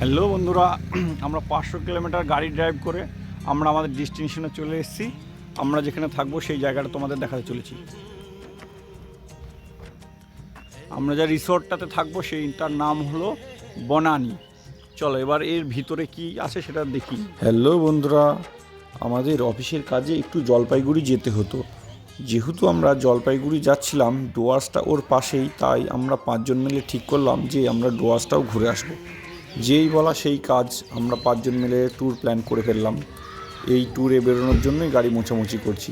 Hello বন্ধুরা, আমরা পাঁচশো কিলোমিটার গাড়ি ড্রাইভ করে আমরা আমাদের ডেস্টিনেশনে চলে এসেছি। আমরা যেখানে থাকব সেই জায়গাটা তোমাদের দেখাতে চলেছি। আমরা যা রিসোর্টটাতে থাকব সেইটার নাম হলো বনানি। চলো এবার এর ভিতরে কি আছে সেটা দেখি। হ্যালো বন্ধুরা, আমাদের অফিসের কাজে একটু জলপাইগুড়ি যেতে হতো। যেহেতু আমরা জলপাইগুড়ি যাচ্ছিলাম, ডোয়ার্সটা ওর পাশেই, তাই আমরা পাঁচজন মিলে ঠিক করলাম যে আমরা ডোয়ার্সটাও ঘুরে আসব। যেই বলা সেই কাজ আমরা পাঁচজন মিলে ট্যুর প্ল্যান করে ফেললাম। এই ট্যুরে বেরোনোর জন্যই গাড়ি মোছামুছি করছি।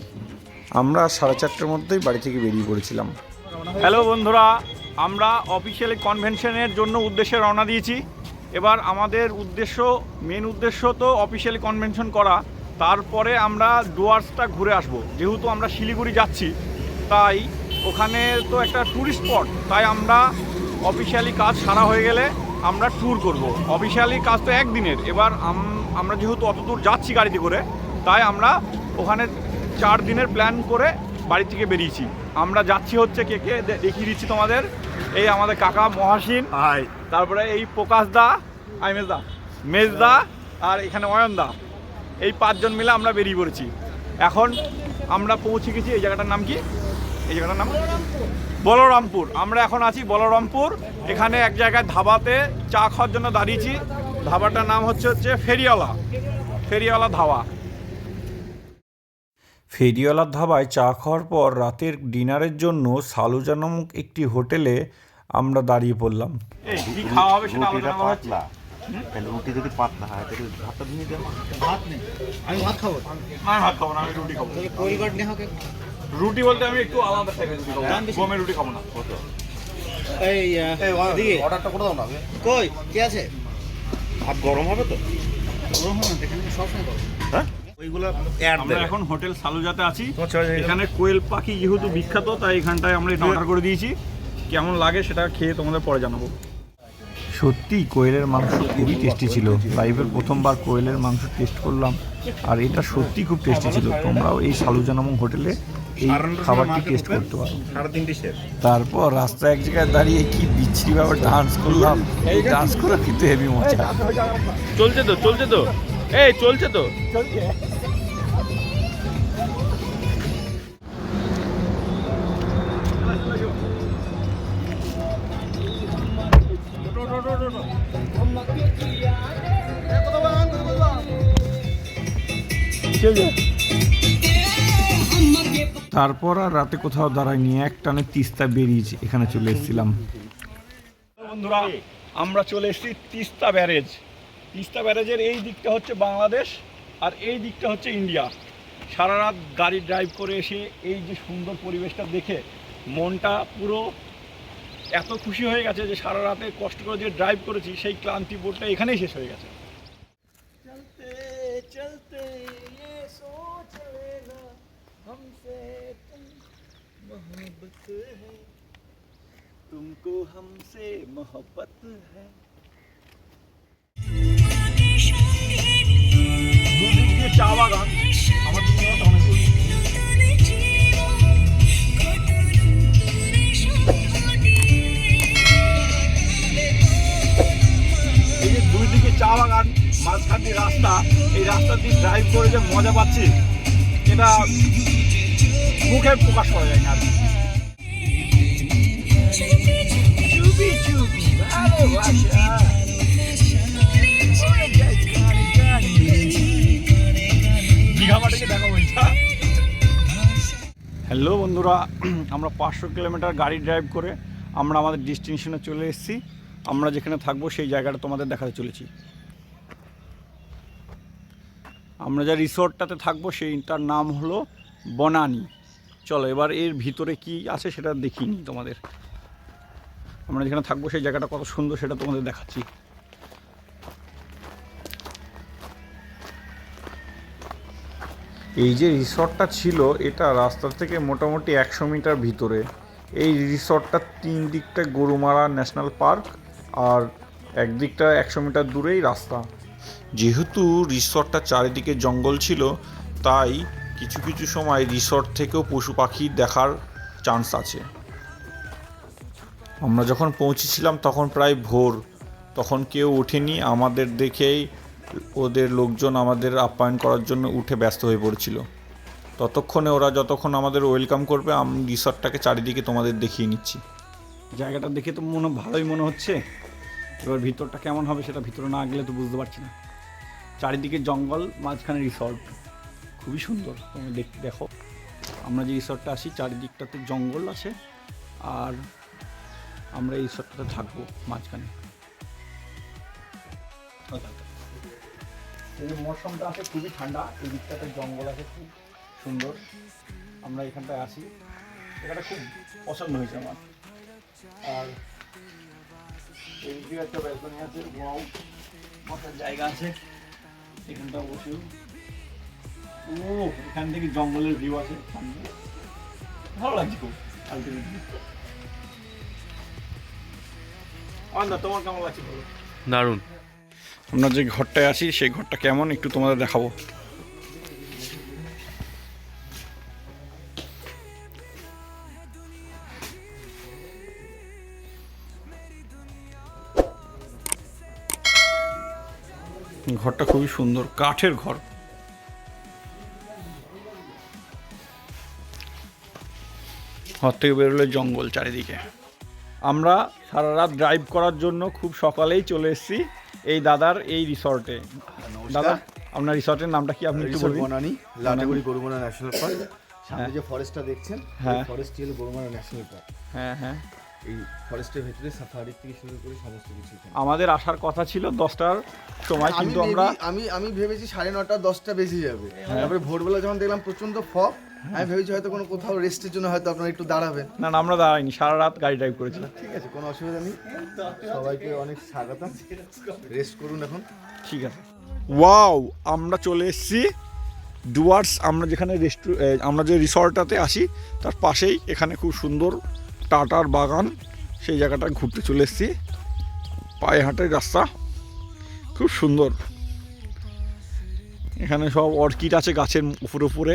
আমরা সাড়ে চারটের মধ্যেই বাড়ি থেকে বেরিয়ে পড়েছিলাম। হ্যালো বন্ধুরা, আমরা অফিসিয়ালি কনভেনশনের জন্য উদ্দেশ্যে রওনা দিয়েছি। এবার আমাদের উদ্দেশ্য মেন উদ্দেশ্য তো অফিসিয়ালি কনভেনশন করা। তারপরে আমরা ডুয়ার্সটা ঘুরে আসব। যেহেতু আমরা শিলিগুড়ি যাচ্ছি, তাই ওখানে তো একটা ট্যুরিস্ট স্পট তাই আমরা অফিসিয়ালি কাজ সারা হয়ে গেলে আমরা ট্যুর করব। অফিসিয়ালি কাজ তো একদিনের। এবার আম- আমরা যেহেতু অত দূর যাচ্ছি গাড়িতে করে তাই আমরা ওখানে চার দিনের প্ল্যান করে বাড়ি থেকে বেরিয়েছি। আমরা যাচ্ছি হচ্ছে কে কে দেখিয়ে দিচ্ছি তোমাদের। এই আমাদের কাকা মহাসিন হাই তারপরে এই প্রকাশ দা আই মেজদা মেজদা আর এখানে অয়ন দা। এই পাঁচজন মিলে আমরা বেরিয়ে পড়েছি। এখন আমরা পৌঁছে গেছি এই জায়গাটার নাম কি? এই জায়গাটার নাম? বলরামপুর। আমরা এখন আছি বলরামপুর। এখানে এক জায়গায় ধাবাতে চা খাওয়ার জন্য দাঁড়িয়েছি। ধাবাটার নাম হচ্ছে হচ্ছে ফেরিওয়ালা। ফেরিওয়ালা ধাবা। ফেরিওয়ালার ধাবায় চা খাওয়ার পর রাতের ডিনারের জন্য সালুজা নামক একটি হোটেলে আমরা দাঁড়িয়ে পড়লাম। কি খাওয়া হবে সেটা আলোচনা করা হচ্ছে। তাহলে রুটি যদি পাতলা হয় তাহলে ভাতটা ভেঙে দেবো ভাত নেই। আমি ভাত খাব। আমি ভাত খাব না আমি রুটি খাব। পরিবার নিয়ে হোক রুটি বলতে আমি একটু আলাদা টাইপের রুটি খাব। গমের রুটি খাব না। এই অর্ডারটা করে দাও না। কই? কে আছে? ভাত গরম হবে তো? গরম হবে না এখানে সবসময় গরম। হ্যাঁ? আমরা এখন হোটেল সালুজাতে আছি? এখানে কোয়েল পাখি যেহেতু বিখ্যাত তাই এখানটায় আমরা এটা অর্ডার করে দিয়েছি। কেমন লাগে সেটা খেয়ে তোমাদের পরে জানাব। সত্যি কোয়েলের মাংস খুবই টেস্টি ছিল। লাইফের প্রথমবার কোয়েলের মাংস টেস্ট করলাম। আর এটা সত্যি খুব টেস্টি ছিল। তোমরাও এই সালুজা নামক হোটেলে এই খাবারটি টেস্ট করতে পারো তারপর রাস্তায় এক জায়গায় দাঁড়িয়ে কি বিচ্ছিরি ভাবে ডান্স করলাম এই ডান্স করা কিন্তু হেভি মজা। চলছে তো চলছে তো। এই চলছে তো। তারপর আর রাতে কোথাও দাঁড়াইনি, এক টানে তিস্তা বেরিয়েছি এখানে চলে এসেছিলাম। বন্ধুরা, আমরা চলে এসেছি তিস্তা ব্যারেজ। তিস্তা ব্যারেজের এই দিকটা হচ্ছে বাংলাদেশ আর এই দিকটা হচ্ছে ইন্ডিয়া। সারা রাত গাড়ি ড্রাইভ করে এসে এই যে সুন্দর পরিবেশটা দেখে মনটা পুরো এত খুশি হয়ে গেছে যে সারা রাতে কষ্ট করে যে ড্রাইভ করেছি, সেই ক্লান্তি বোর্ডটা এখানেই শেষ হয়ে গেছে। मोहब्बत है तुमको हमसे मोहब्बत है দুদিক দিয়ে চা বাগান আমার দিকে অনেক দূর। এই যে দুই দিকে চা বাগান মাঝখান দিয়ে রাস্তা এই রাস্তা দিয়ে ড্রাইভ করে যে মজা পাচ্ছি এটা মুখে প্রকাশ করা যায় না আর কি। হ্যালো বন্ধুরা, আমরা পাঁচশো কিলোমিটার গাড়ি ড্রাইভ করে আমরা আমাদের ডেস্টিনেশনে চলে এসেছি। আমরা যেখানে থাকব সেই জায়গাটা তোমাদের দেখাতে চলেছি। আমরা যা রিসোর্টটাতে থাকব সেইটার নাম হলো বনানি। চলো, এবার এর ভিতরে কি আছে সেটা দেখিনি তোমাদের। আমরা যেখানে থাকব সেই জায়গাটা কত সুন্দর সেটা তোমাদের দেখাচ্ছি। এই যে রিসর্টটা ছিল, এটা রাস্তা থেকে মোটামুটি একশো মিটার ভিতরে। এই রিসর্টটার তিন দিকটা গরুমারা ন্যাশনাল পার্ক আর একদিকটা একশো মিটার দূরেই রাস্তা। যেহেতু রিসর্টটা চারিদিকে জঙ্গল ছিল, তাই কিছু কিছু সময় রিসর্ট থেকেও পশু পাখি দেখার চান্স আছে। আমরা যখন পৌঁছেছিলাম তখন প্রায় ভোর। তখন কেউ ওঠেনি। আমাদের দেখেই ওদের লোকজন আমাদের আপ্যায়ন করার জন্য উঠে ব্যস্ত হয়ে পড়েছিল। ততক্ষণে ওরা যতক্ষণ আমাদের ওয়েলকাম করবে, আমি রিসর্টটাকে চারিদিকে তোমাদের দেখিয়ে নিচ্ছি। জায়গাটা দেখে তো মনে, ভালোই মনে হচ্ছে। এবার ভিতরটা কেমন হবে সেটা ভিতরে না গেলে তো বুঝতে পারছি না। চারিদিকে জঙ্গল, মাঝখানে রিসর্ট। খুবই সুন্দর তুমি দেখতে দেখো। আমরা যে রিসর্টটা আসি, চারিদিকটাতে জঙ্গল আছে। আর আমরা এই রিসর্টটাতে থাকব মাঝখানে। এই যে মরশুমটা আছে খুবই ঠান্ডা, এই দিকটাতে জঙ্গল আছে খুব সুন্দর। আমরা এখানটায় আসি এখানটা খুব পছন্দ হয়েছে আমার। আর এই একটা ব্যালকনি আছে ওয়াও বসার জায়গা আছে। এখানটা বসেও ও এখান থেকে জঙ্গলের ভিউ আছে। ভালো লাগছে খুব আলটিমেটলি অন্দা তোমার কেমন লাগছে বলো? দারুণ। আমরা যে ঘরটায় আছি সেই ঘরটা কেমন? একটু তোমাদের দেখাবো। ঘরটা খুবই সুন্দর কাঠের ঘর। ঘর থেকে বেরোলে জঙ্গল চারিদিকে। আমরা সারা রাত ড্রাইভ করার জন্য খুব সকালেই চলে এসেছি এই দাদার এই রিসর্টে দাদা আপনার রিসর্টের নামটা কি আপনি একটু বলবেন বনানি লাটাগুড়ি গরুমারা ন্যাশনাল পার্ক সামনে যে ফরেস্টটা দেখছেন হ্যাঁ। ফরেস্ট হলো গরুমারা ন্যাশনাল পার্ক হ্যাঁ হ্যাঁ। এই ফরেস্টের ভেতরে সাফারি থেকে শুরু করে সমস্ত কিছু আমাদের আসার কথা ছিল দশটার সময় কিন্তু আমরা আমি আমি ভেবেছি সাড়ে নটা দশটা বেজে যাবে। তারপরে ভোরবেলা যখন দেখলাম প্রচণ্ড ফগ আমি ভেবেছি হয়তো কোনো কোথাও রেস্টের জন্য হয়তো আপনারা একটু দাঁড়াবেন। না না আমরা দাঁড়াইনি সারা রাত গাড়ি ড্রাইভ করেছি ঠিক আছে কোনো অসুবিধা নেই। সবাইকে অনেক স্বাগতম। রেস্ট করুন এখন। ঠিক আছে। ওয়াও আমরা চলে এসেছি ডুয়ার্স আমরা যেখানে রেস্টু আমরা যে রিসর্টটাতে আসি তার পাশেই এখানে খুব সুন্দর টাটার বাগান সেই জায়গাটা ঘুরতে চলে এসেছি। পায়ে হাঁটের রাস্তা খুব সুন্দর। এখানে সব অর্কিড আছে গাছের উপরে উপরে।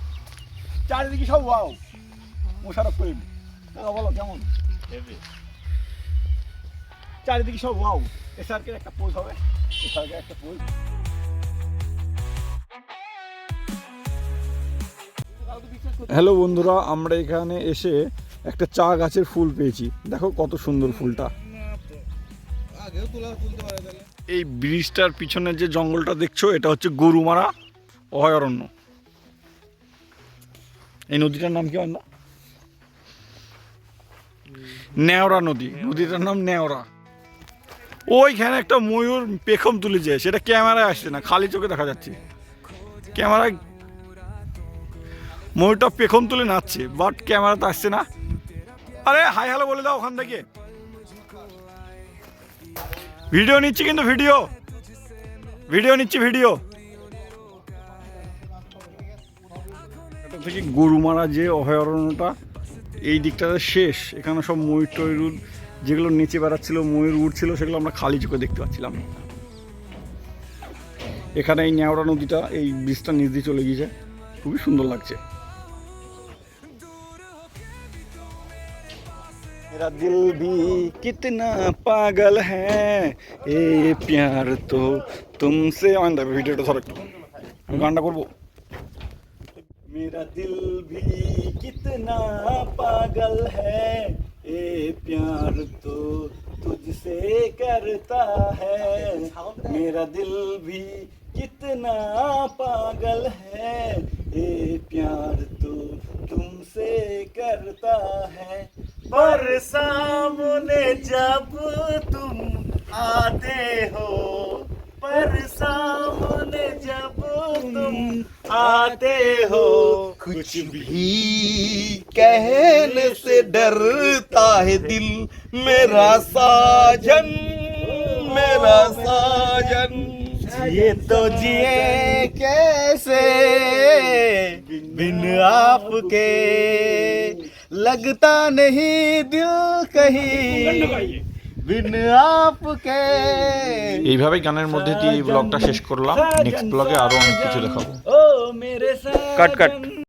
চারিদিকে সব ওয়াও। মোশারফ করিম। দাদা বলো কেমন? চারিদিকে সব ওয়াও। এসআরকে একটা পোজ হবে। এসআরকে একটা পোজ হ্যালো বন্ধুরা আমরা এখানে এসে একটা চা গাছের ফুল পেয়েছি। দেখো কত সুন্দর ফুলটা। এই ব্রিজটার পিছনে যে জঙ্গলটা দেখছ এটা হচ্ছে গরুমারা অভয়ারণ্য। নদীটার নাম কি না? নেওরা নদী। নদীটার নাম নেওরা। ওইখানে একটা ময়ূর পেখম তুলে যায়, সেটা ক্যামেরায় আসছে না, খালি চোখে দেখা যাচ্ছে। ক্যামেরায় ময়ূরটা পেখম তুলে নাচছে বাট ক্যামেরাতে আসছে না। আরে হাই হ্যালো বলে দাও ওখান থেকে। ভিডিও নিচ্ছি কিন্তু ভিডিও। ভিডিও নিচ্ছি, ভিডিও। থেকে গরুমারা যে অভয়ারণ্যটা এই দিকটাতে শেষ এখানে সব ময়ূর টয়ূর যেগুলো নিচে বেড়াচ্ছিল ময়ূর উঠছিল সেগুলো আমরা খালি চোখে দেখতে পাচ্ছিলাম এখানে এই ন্যাওড়া নদীটা এই ব্রিজটা নিচ দিয়ে চলে গিয়েছে খুবই সুন্দর লাগছে मेरा दिल भी कितना पागल है ए प्यार तो तुमसे আন্দা ভিডিওটা ধর একটু আমি গানটা করবো मेरा दिल भी कितना पागल है। ए प्यार तो तुझसे करता है। मेरा दिल भी कितना पागल है। ए प्यार तो तुमसे करता है। पर सामने जब तुम आते हो पर सामने जब तुम आते हो कुछ भी कहने से डरता है दिल। मेरा साजन मेरा साजन। ये तो जिए कैसे? बिन आपके लगता नहीं दिल कहीं। এইভাবে গানের মধ্যে দিয়ে ব্লগটা শেষ করলাম। নেক্সট ব্লগে আরও অনেক কিছু দেখাবো। কাট কাট